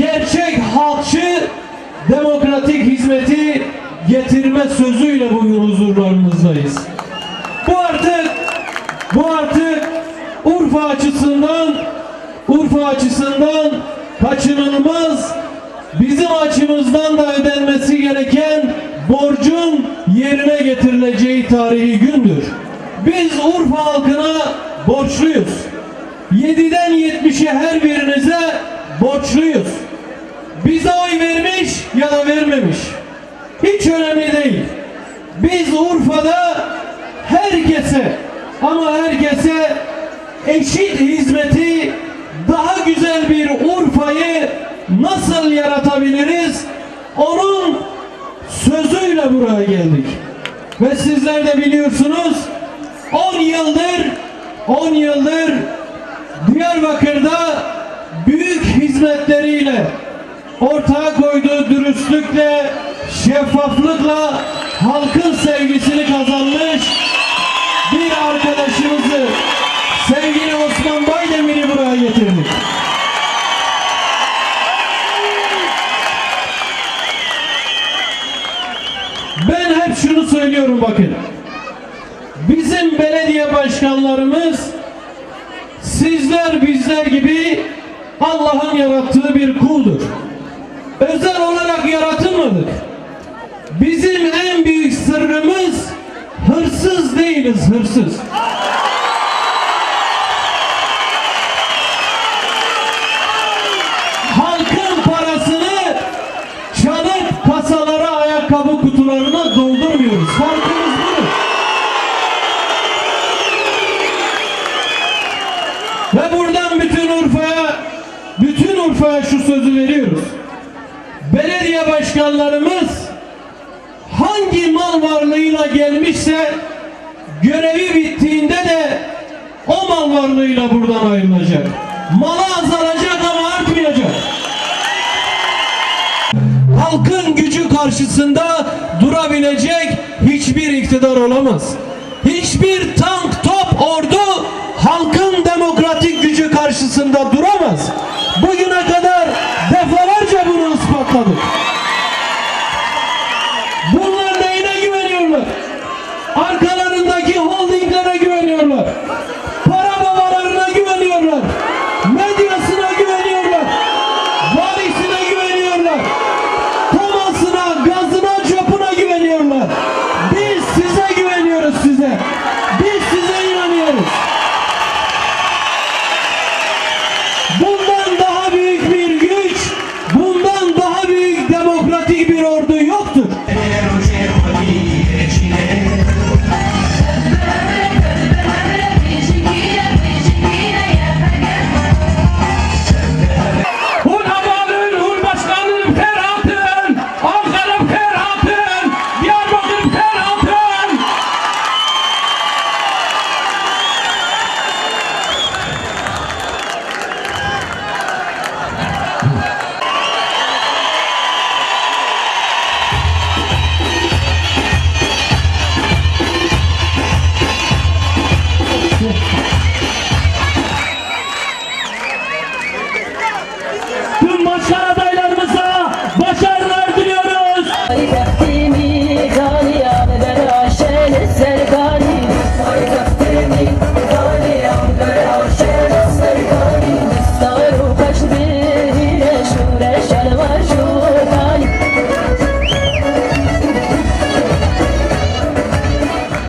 gerçek halkçı demokratik hizmeti getirme sözüyle bugün huzurlarınızdayız. Bu artık bu artık Urfa açısından Urfa açısından kaçınılmaz bizim açımızdan da ödenmesi gereken borcun yerine getirileceği tarihi gündür. Biz Urfa halkına borçluyuz. 7'den 70'e her birinize borçluyuz. Vermiş ya da vermemiş. Hiç önemli değil. Biz Urfa'da herkese ama herkese eşit hizmeti daha güzel bir Urfa'yı nasıl yaratabiliriz? Onun sözüyle buraya geldik. Ve sizler de biliyorsunuz 10 yıldır 10 yıldır Diyarbakır'da büyük hizmetleriyle ortaya koyduğu şeffaflıkla halkın sevgisini kazanmış bir arkadaşımızı sevgili Osman Baydemir'i buraya getirdik. Ben hep şunu söylüyorum bakın. Bizim belediye başkanlarımız sizler bizler gibi Allah'ın yarattığı bir kuldur. Özel olarak yaratılmadık. Bizim en büyük sırrımız değiliz, hırsız. Halkın parasını çalıp kasalara, ayakkabı kutularına doldurmuyoruz. Farkımız budur. Ve buradan bütün Urfa'ya, bütün Urfa'ya şu sözü veriyoruz. Belediye başkanlarımız hangi mal varlığıyla gelmişse görevi bittiğinde de o mal varlığıyla buradan ayrılacak. Malı azalacak ama artmayacak. Halkın gücü karşısında durabilecek hiçbir iktidar olamaz. Hiçbir tank, top, ordu halkın demokratik gücü karşısında Shut up.